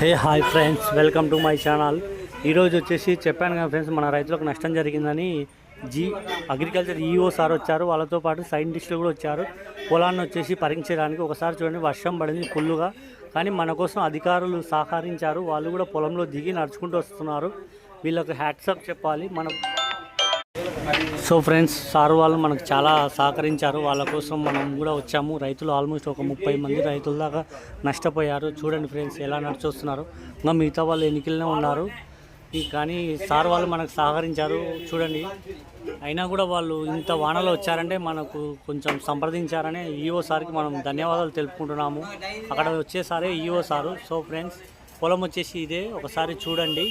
Hey hi friends welcome to my channel. ఈరోజు వచ్చేసి చెప్పాను కదా ఫ్రెండ్స్ మన రైతులకు నష్టం జరిగిందని జీ అగ్రికల్చర్ ఈఓ సార్ వచ్చారు. వాళ్ళతో పాటు సైంటిస్టులు కూడా వచ్చారు. పొలాన్ని వచ్చేసి పరీక్షించడానికి ఒకసారి చూడండి వర్షం పడింది ఫుల్లుగా. కానీ మన కోసం అధికారులు సహకరించారు. వాళ్ళు కూడా పొలంలో దిగి నడుచుకుంటూ వస్తున్నారు. వీళ్ళకి హ్యాట్సప్ చెప్పాలి. మన సో ఫ్రెండ్స్ సార్ వాళ్ళు మనకు చాలా సహకరించారు. వాళ్ళ కోసం మనం కూడా వచ్చాము. రైతులు ఆల్మోస్ట్ ఒక ముప్పై మంది రైతుల దాకా నష్టపోయారు. చూడండి ఫ్రెండ్స్ ఎలా నడిచొస్తున్నారు. ఇంకా మిగతా వాళ్ళు ఎన్నికలనే ఉన్నారు. కానీ సార్ వాళ్ళు మనకు సహకరించారు. చూడండి అయినా కూడా వాళ్ళు ఇంత వానలో వచ్చారంటే మనకు కొంచెం సంప్రదించారనే ఈఓ సార్కి మనం ధన్యవాదాలు తెలుపుకుంటున్నాము. అక్కడ వచ్చేసారే ఈఓ సారు. సో ఫ్రెండ్స్ పొలం వచ్చేసి ఇదే. ఒకసారి చూడండి.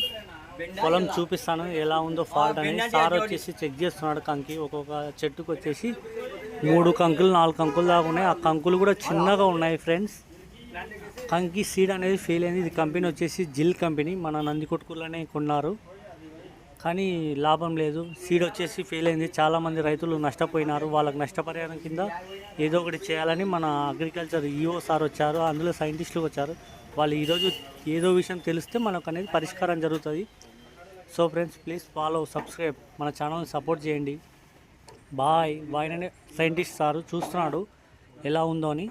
పొలం చూపిస్తాను ఎలా ఉందో ఫాల్ట్ అని సార్ వచ్చేసి చెక్ చేస్తున్నాడు కంకి. ఒక్కొక్క చెట్టుకు వచ్చేసి మూడు కంకులు నాలుగు కంకులు దాకా ఉన్నాయి. ఆ కంకులు కూడా చిన్నగా ఉన్నాయి ఫ్రెండ్స్. కంకి సీడ్ అనేది ఫెయిల్ అయింది. ఇది కంపెనీ వచ్చేసి జిల్ కంపెనీ. మన నందికొట్కూరులోనే కొన్నారు. కానీ లాభం లేదు. సీడ్ వచ్చేసి ఫెయిల్ అయింది. చాలామంది రైతులు నష్టపోయినారు. వాళ్ళకి నష్టపరిహారం కింద ఏదో ఒకటి చేయాలని మన అగ్రికల్చర్ ఈఓ సార్ వచ్చారు. అందులో సైంటిస్టులు వచ్చారు. వాళ్ళు ఈరోజు ఏదో విషయం తెలిస్తే మనకు అనేది పరిష్కారం జరుగుతుంది. So friends please follow subscribe మన ఛానల్ని సపోర్ట్ చేయండి. బాయ్. బాయ్ అనే సైంటిస్ట్ సారు చూస్తున్నాడు. ఎలా ఉందో అని.